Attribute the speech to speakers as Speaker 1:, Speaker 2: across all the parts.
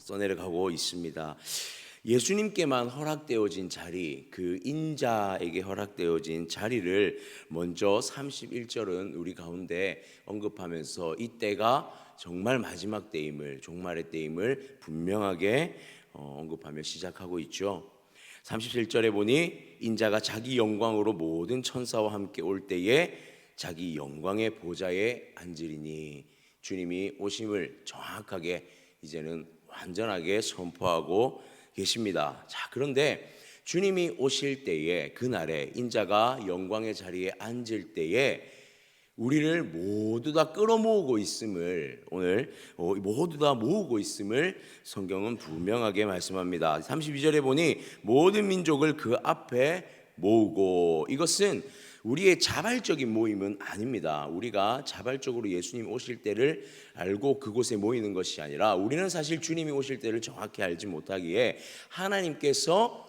Speaker 1: 써내려가고 있습니다. 예수님께만 허락되어진 자리, 그 인자에게 허락되어진 자리를 먼저 31절은 우리 가운데 언급하면서 이때가 정말 마지막 때임을, 종말의 때임을 분명하게 어, 언급하며 시작하고 있죠. 37절에 보니 인자가 자기 영광으로 모든 천사와 함께 올 때에 자기 영광의 보좌에 앉으리니 주님이 오심을 정확하게 이제는 완전하게 선포하고 계십니다. 자, 그런데 주님이 오실 때에 그날에 인자가 영광의 자리에 앉을 때에 우리를 모두 다 끌어모으고 있음을 오늘 어, 모두 다 모으고 있음을 성경은 분명하게 말씀합니다. 32절에 보니 모든 민족을 그 앞에 모으고 이것은 우리의 자발적인 모임은 아닙니다. 우리가 자발적으로 예수님 오실 때를 알고 그곳에 모이는 것이 아니라 우리는 사실 주님이 오실 때를 정확히 알지 못하기에 하나님께서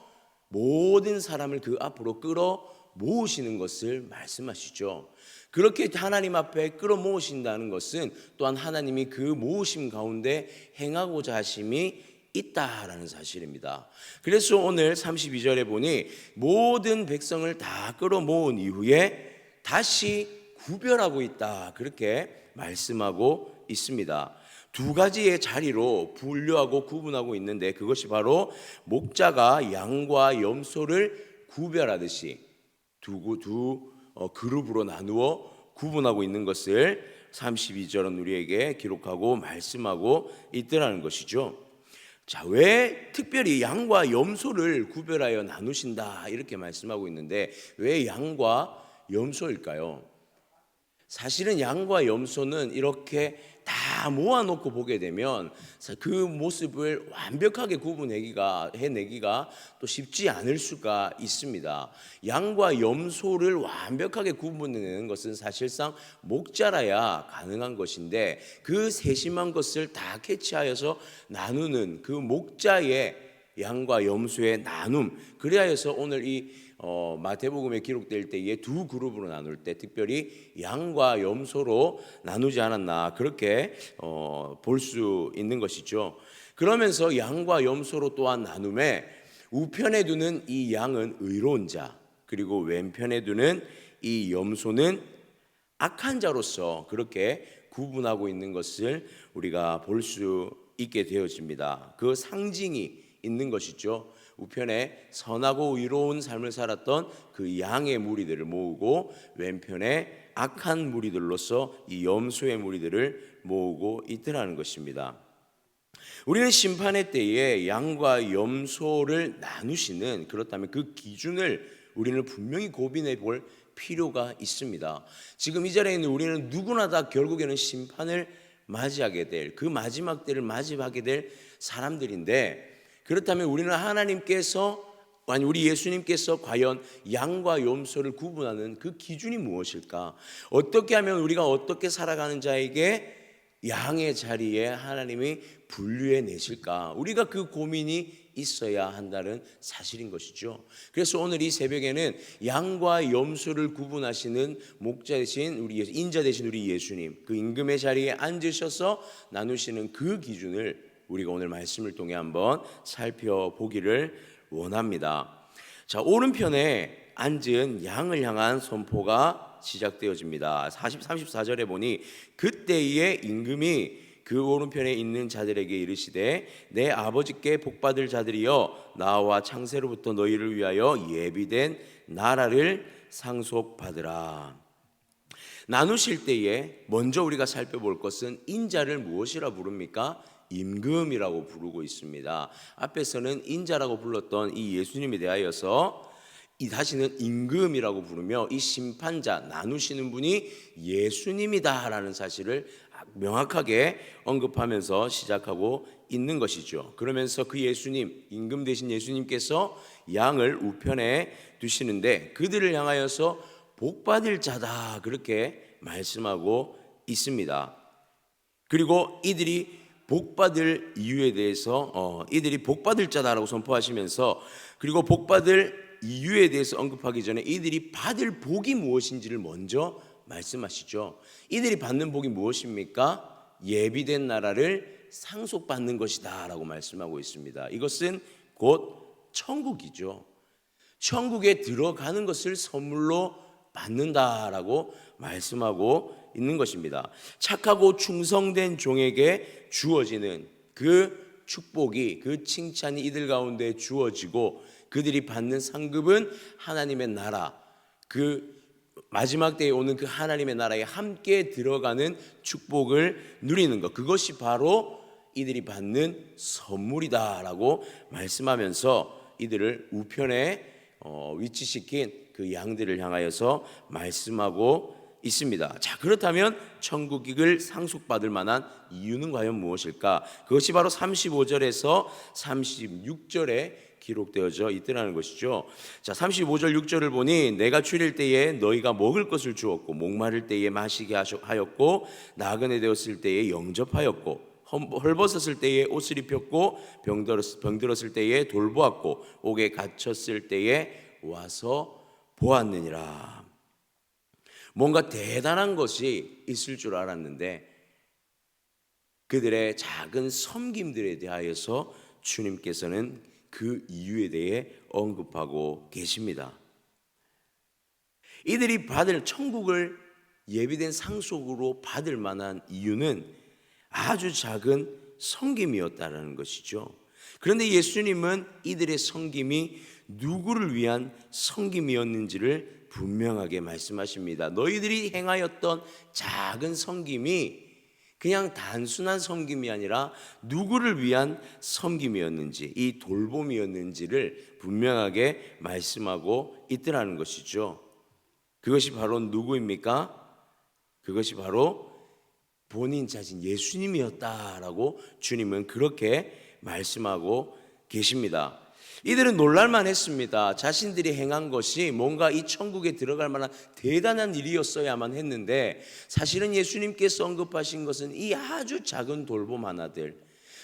Speaker 1: 모든 사람을 그 앞으로 끌어 모으시는 것을 말씀하시죠. 그렇게 하나님 앞에 끌어 모으신다는 것은 또한 하나님이 그 모으심 가운데 행하고자 하심이 있다라는 사실입니다. 그래서 오늘 32절에 보니 모든 백성을 다 끌어 모은 이후에 다시 구별하고 있다. 그렇게 말씀하고 있습니다. 두 가지의 자리로 분류하고 구분하고 있는데 그것이 바로 목자가 양과 염소를 구별하듯이 두, 두 어, 그룹으로 나누어 구분하고 있는 것을 32절은 우리에게 기록하고 말씀하고 있더라는 것이죠. 자, 왜 특별히 양과 염소를 구별하여 나누신다 이렇게 말씀하고 있는데 왜 양과 염소일까요? 사실은 양과 염소는 이렇게 다 모아놓고 보게 되면 그 모습을 완벽하게 구분하기가 해내기가 또 쉽지 않을 수가 있습니다. 양과 염소를 완벽하게 구분해내는 것은 사실상 목자라야 가능한 것인데 그 세심한 것을 다 캐치하여서 나누는 그 목자의 양과 염소의 나눔 그래야 해서 오늘 이 어, 마태복음에 기록될 때에 두 그룹으로 나눌 때 특별히 양과 염소로 나누지 않았나 그렇게 어, 볼 수 있는 것이죠. 그러면서 양과 염소로 또한 나눔에 우편에 두는 이 양은 의로운 자 그리고 왼편에 두는 이 염소는 악한 자로서 그렇게 구분하고 있는 것을 우리가 볼 수 있게 되어집니다. 그 상징이 있는 것이죠. 우편에 선하고 의로운 삶을 살았던 그 양의 무리들을 모으고 왼편에 악한 무리들로서 이 염소의 무리들을 모으고 있더라는 것입니다. 우리는 심판의 때에 양과 염소를 나누시는 그렇다면 그 기준을 우리는 분명히 고민해 볼 필요가 있습니다. 지금 이 자리에 있는 우리는 누구나 다 결국에는 심판을 맞이하게 될 그 마지막 때를 맞이하게 될 사람들인데 그렇다면 우리는 하나님께서 아니 우리 예수님께서 과연 양과 염소를 구분하는 그 기준이 무엇일까? 어떻게 하면 우리가 어떻게 살아가는 자에게 양의 자리에 하나님이 분류해 내실까? 우리가 그 고민이 있어야 한다는 사실인 것이죠. 그래서 오늘 이 새벽에는 양과 염소를 구분하시는 목자 대신 우리 예수, 인자 대신 우리 예수님 그 임금의 자리에 앉으셔서 나누시는 그 기준을 우리가 오늘 말씀을 통해 한번 살펴보기를 원합니다. 자, 오른편에 앉은 양을 향한 선포가 시작되어집니다. 40, 34절에 보니 그때의 임금이 그 오른편에 있는 자들에게 이르시되 내 아버지께 복받을 자들이여 나와 창세로부터 너희를 위하여 예비된 나라를 상속받으라. 나누실 때에 먼저 우리가 살펴볼 것은 인자를 무엇이라 부릅니까? 임금이라고 부르고 있습니다. 앞에서는 인자라고 불렀던 이 예수님에 대하여서 이 다시는 임금이라고 부르며 이 심판자 나누시는 분이 예수님이다라는 사실을 명확하게 언급하면서 시작하고 있는 것이죠. 그러면서 그 예수님 임금 대신 예수님께서 양을 우편에 두시는데 그들을 향하여서 복 받을 자다 그렇게 말씀하고 있습니다. 그리고 이들이 복 받을 이유에 대해서 어, 이들이 복 받을 자다라고 선포하시면서 그리고 복 받을 이유에 대해서 언급하기 전에 이들이 받을 복이 무엇인지를 먼저 말씀하시죠. 이들이 받는 복이 무엇입니까? 예비된 나라를 상속받는 것이다라고 말씀하고 있습니다. 이것은 곧 천국이죠. 천국에 들어가는 것을 선물로 받는다라고 말씀하고 있는 것입니다. 착하고 충성된 종에게 주어지는 그 축복이 그 칭찬이 이들 가운데 주어지고 그들이 받는 상급은 하나님의 나라 그 마지막 때에 오는 그 하나님의 나라에 함께 들어가는 축복을 누리는 것 그것이 바로 이들이 받는 선물이다라고 말씀하면서 이들을 우편에 어, 위치시킨 그 양들을 향하여서 말씀하고 있습니다. 자, 그렇다면 천국을 상속받을 만한 이유는 과연 무엇일까? 그것이 바로 35절에서 36절에 기록되어져 있더라는 것이죠. 자, 35절 6절을 보니 내가 추릴 때에 너희가 먹을 것을 주었고 목마를 때에 마시게 하였고 나그네 되었을 때에 영접하였고 헐벗었을 때에 옷을 입혔고 병들었, 병들었을 때에 돌보았고 옥에 갇혔을 때에 와서 보았느니라. 뭔가 대단한 것이 있을 줄 알았는데 그들의 작은 섬김들에 대하여서 주님께서는 그 이유에 대해 언급하고 계십니다. 이들이 받을 천국을 예비된 상속으로 받을 만한 이유는 아주 작은 섬김이었다라는 것이죠. 그런데 예수님은 이들의 섬김이 누구를 위한 섬김이었는지를 분명하게 말씀하십니다. 너희들이 행하였던 작은 섬김이 그냥 단순한 섬김이 아니라 누구를 위한 섬김이었는지 이 돌봄이었는지를 분명하게 말씀하고 있더라는 것이죠. 그것이 바로 누구입니까? 그것이 바로 본인 자신 예수님이었다라고 주님은 그렇게 말씀하고 계십니다. 이들은 놀랄만 했습니다. 자신들이 행한 것이 뭔가 이 천국에 들어갈 만한 대단한 일이었어야만 했는데 사실은 예수님께서 언급하신 것은 이 아주 작은 돌봄 하나들,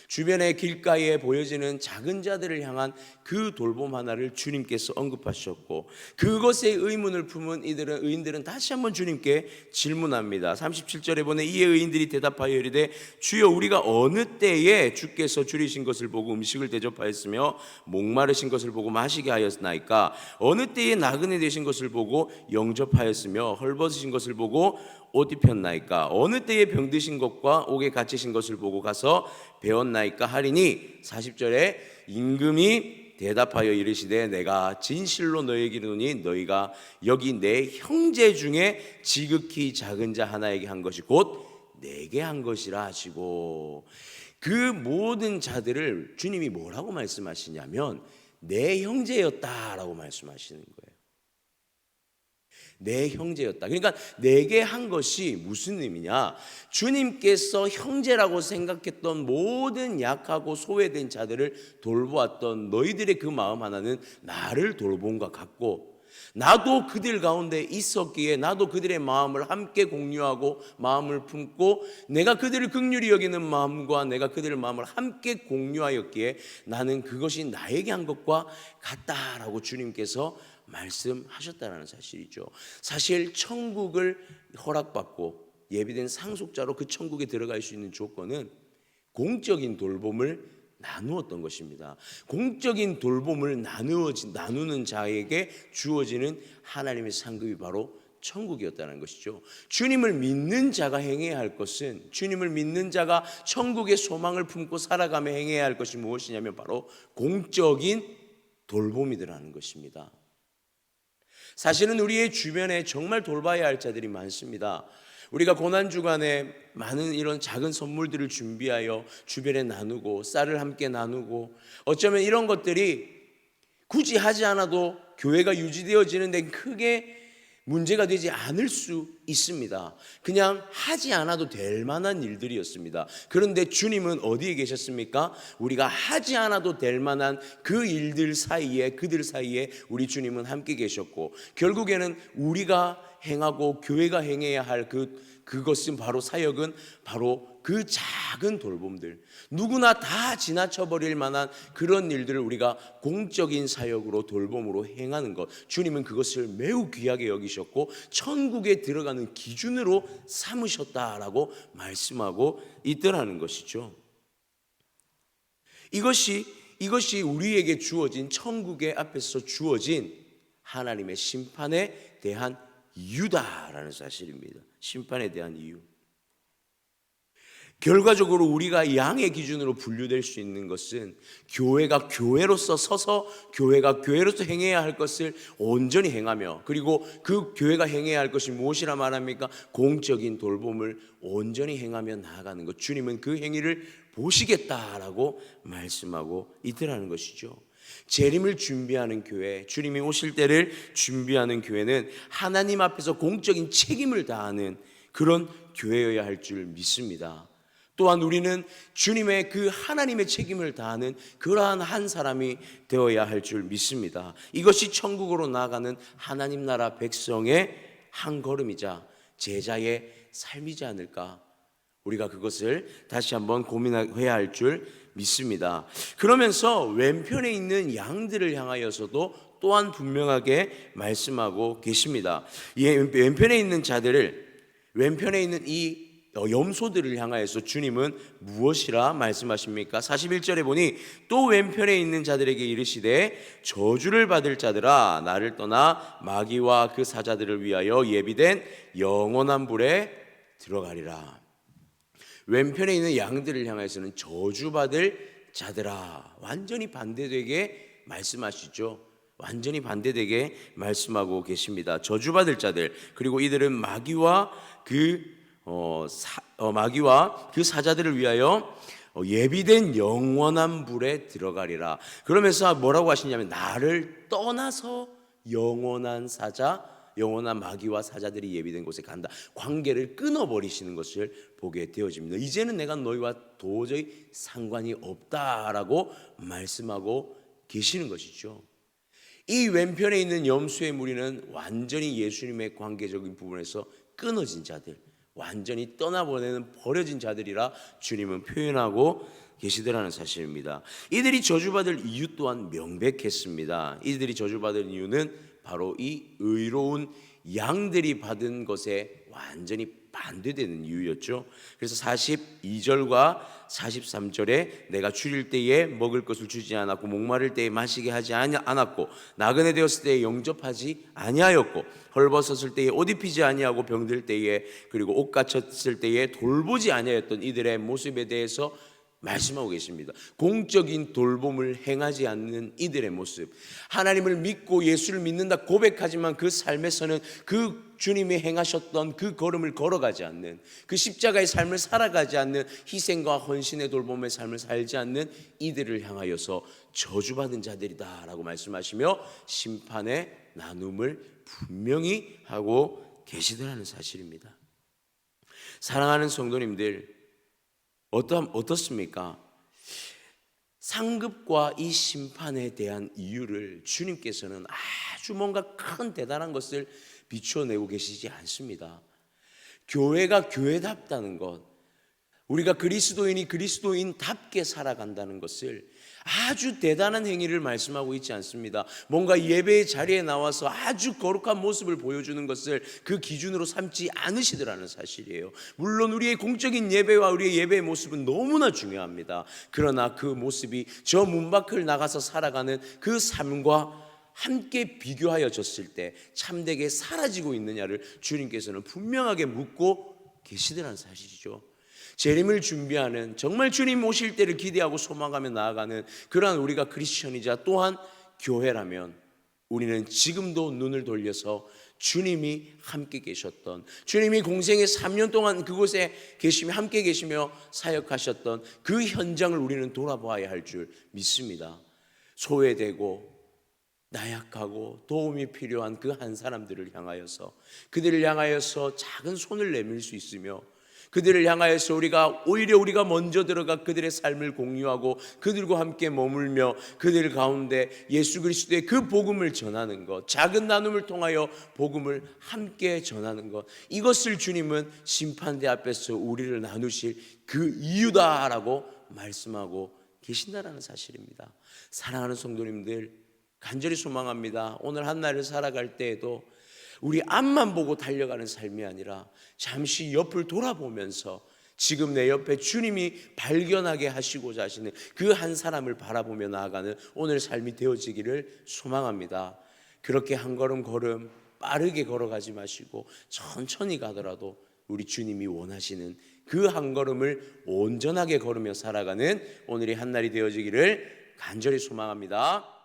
Speaker 1: 주변의 길가에 보여지는 작은 자들을 향한 그 돌봄 하나를 주님께서 언급하셨고 그것에 의문을 품은 이들은 의인들은 다시 한번 주님께 질문합니다. 37절에 보내 이에 의인들이 대답하여 이르되 주여 우리가 어느 때에 주께서 줄이신 것을 보고 음식을 대접하였으며 목마르신 것을 보고 마시게 하였나이까? 어느 때에 나그네 되신 것을 보고 영접하였으며 헐벗으신 것을 보고 옷 입혔나이까? 어느 때에 병드신 것과 옥에 갇히신 것을 보고 가서 배웠 나이까 하리니 40절에 임금이 대답하여 이르시되 내가 진실로 너에게 이르노니 너희가 여기 내 형제 중에 지극히 작은 자 하나에게 한 것이 곧 내게 한 것이라 하시고 그 모든 자들을 주님이 뭐라고 말씀하시냐면 내 형제였다라고 말씀하시는 거예요. 내 형제였다. 그러니까 내게 한 것이 무슨 의미냐? 주님께서 형제라고 생각했던 모든 약하고 소외된 자들을 돌보았던 너희들의 그 마음 하나는 나를 돌본과 같고 나도 그들 가운데 있었기에 나도 그들의 마음을 함께 공유하고 마음을 품고 내가 그들을 극률히 여기는 마음과 내가 그들의 마음을 함께 공유하였기에 나는 그것이 나에게 한 것과 같다라고 주님께서 말씀하셨다는 사실이죠. 사실 천국을 허락받고 예비된 상속자로 그 천국에 들어갈 수 있는 조건은 공적인 돌봄을 나누었던 것입니다. 공적인 돌봄을 나누어진 나누는 자에게 주어지는 하나님의 상급이 바로 천국이었다는 것이죠. 주님을 믿는 자가 행해야 할 것은 주님을 믿는 자가 천국의 소망을 품고 살아가며 행해야 할 것이 무엇이냐면 바로 공적인 돌봄이더라는 것입니다. 사실은 우리의 주변에 정말 돌봐야 할 자들이 많습니다. 우리가 고난 주간에 많은 이런 작은 선물들을 준비하여 주변에 나누고 쌀을 함께 나누고 어쩌면 이런 것들이 굳이 하지 않아도 교회가 유지되어지는 데 크게 문제가 되지 않을 수 있습니다. 그냥 하지 않아도 될 만한 일들이었습니다. 그런데 주님은 어디에 계셨습니까? 우리가 하지 않아도 될 만한 그 일들 사이에 그들 사이에 우리 주님은 함께 계셨고 결국에는 우리가 행하고 교회가 행해야 할 그 그것은 바로 사역은 바로 그 작은 돌봄들 누구나 다 지나쳐 버릴 만한 그런 일들을 우리가 공적인 사역으로 돌봄으로 행하는 것 주님은 그것을 매우 귀하게 여기셨고 천국에 들어 가는 기준으로 삼으셨다라고 말씀하고 있더라는 것이죠. 이것이 이것이 우리에게 주어진 천국의 앞에서 주어진 하나님의 심판에 대한 이유다라는 사실입니다. 심판에 대한 이유. 결과적으로 우리가 양의 기준으로 분류될 수 있는 것은 교회가 교회로서 서서 교회가 교회로서 행해야 할 것을 온전히 행하며 그리고 그 교회가 행해야 할 것이 무엇이라 말합니까? 공적인 돌봄을 온전히 행하며 나아가는 것. 주님은 그 행위를 보시겠다라고 말씀하고 있더라는 것이죠. 재림을 준비하는 교회, 주님이 오실 때를 준비하는 교회는 하나님 앞에서 공적인 책임을 다하는 그런 교회여야 할 줄 믿습니다. 또한 우리는 주님의 그 하나님의 책임을 다하는 그러한 한 사람이 되어야 할 줄 믿습니다. 이것이 천국으로 나아가는 하나님 나라 백성의 한 걸음이자 제자의 삶이지 않을까. 우리가 그것을 다시 한번 고민해야 할 줄 믿습니다. 그러면서 왼편에 있는 양들을 향하여서도 또한 분명하게 말씀하고 계십니다. 이 왼편에 있는 자들을 왼편에 있는 이 염소들을 향하여서 주님은 무엇이라 말씀하십니까? 41절에 보니 또 왼편에 있는 자들에게 이르시되 저주를 받을 자들아 나를 떠나 마귀와 그 사자들을 위하여 예비된 영원한 불에 들어가리라. 왼편에 있는 양들을 향해서는 저주받을 자들아 완전히 반대되게 말씀하시죠. 완전히 반대되게 말씀하고 계십니다. 저주받을 자들 그리고 이들은 마귀와 그 어, 사, 어, 마귀와 그 사자들을 위하여 어, 예비된 영원한 불에 들어가리라. 그러면서 뭐라고 하시냐면 나를 떠나서 영원한 사자, 영원한 마귀와 사자들이 예비된 곳에 간다. 관계를 끊어버리시는 것을 보게 되어집니다. 이제는 내가 너희와 도저히 상관이 없다라고 말씀하고 계시는 것이죠. 이 왼편에 있는 염소의 무리는 완전히 예수님의 관계적인 부분에서 끊어진 자들, 완전히 떠나보내는 버려진 자들이라 주님은 표현하고 계시더라는 사실입니다. 이들이 저주받을 이유 또한 명백했습니다. 이들이 저주받을 이유는 바로 이 의로운 양들이 받은 것에 완전히 반대되는 이유였죠. 그래서 42절과 43절에 내가 줄일 때에 먹을 것을 주지 않았고 목마를 때에 마시게 하지 않았고 나그네 되었을 때에 영접하지 아니하였고 헐벗었을 때에 옷 입히지 아니하고 병들 때에 그리고 옷 갇혔을 때에 돌보지 아니하였던 이들의 모습에 대해서 말씀하고 계십니다. 공적인 돌봄을 행하지 않는 이들의 모습. 하나님을 믿고 예수를 믿는다 고백하지만 그 삶에서는 그 주님이 행하셨던 그 걸음을 걸어가지 않는 그 십자가의 삶을 살아가지 않는 희생과 헌신의 돌봄의 삶을 살지 않는 이들을 향하여서 저주받은 자들이다라고 말씀하시며 심판의 나눔을 분명히 하고 계시더라는 사실입니다. 사랑하는 성도님들 어떠, 어떻습니까? 상급과 이 심판에 대한 이유를 주님께서는 아주 뭔가 큰 대단한 것을 비춰내고 계시지 않습니다. 교회가 교회답다는 것, 우리가 그리스도인이 그리스도인답게 살아간다는 것을 아주 대단한 행위를 말씀하고 있지 않습니다. 뭔가 예배의 자리에 나와서 아주 거룩한 모습을 보여주는 것을 그 기준으로 삼지 않으시더라는 사실이에요. 물론 우리의 공적인 예배와 우리의 예배의 모습은 너무나 중요합니다. 그러나 그 모습이 저 문 밖을 나가서 살아가는 그 삶과 함께 비교하여졌을 때 참되게 사라지고 있느냐를 주님께서는 분명하게 묻고 계시더라는 사실이죠. 재림을 준비하는 정말 주님 오실 때를 기대하고 소망하며 나아가는 그러한 우리가 크리스천이자 또한 교회라면 우리는 지금도 눈을 돌려서 주님이 함께 계셨던 주님이 공생의 3년 동안 그곳에 계시며 함께 계시며 사역하셨던 그 현장을 우리는 돌아봐야 할 줄 믿습니다. 소외되고 나약하고 도움이 필요한 그 한 사람들을 향하여서 그들을 향하여서 작은 손을 내밀 수 있으며 그들을 향하여서 우리가 오히려 우리가 먼저 들어가 그들의 삶을 공유하고 그들과 함께 머물며 그들 가운데 예수 그리스도의 그 복음을 전하는 것, 작은 나눔을 통하여 복음을 함께 전하는 것, 이것을 주님은 심판대 앞에서 우리를 나누실 그 이유다라고 말씀하고 계신다라는 사실입니다. 사랑하는 성도님들, 간절히 소망합니다. 오늘 한 날을 살아갈 때에도 우리 앞만 보고 달려가는 삶이 아니라 잠시 옆을 돌아보면서 지금 내 옆에 주님이 발견하게 하시고자 하시는 그 한 사람을 바라보며 나아가는 오늘 삶이 되어지기를 소망합니다. 그렇게 한 걸음 걸음 빠르게 걸어가지 마시고 천천히 가더라도 우리 주님이 원하시는 그 한 걸음을 온전하게 걸으며 살아가는 오늘의 한 날이 되어지기를 간절히 소망합니다.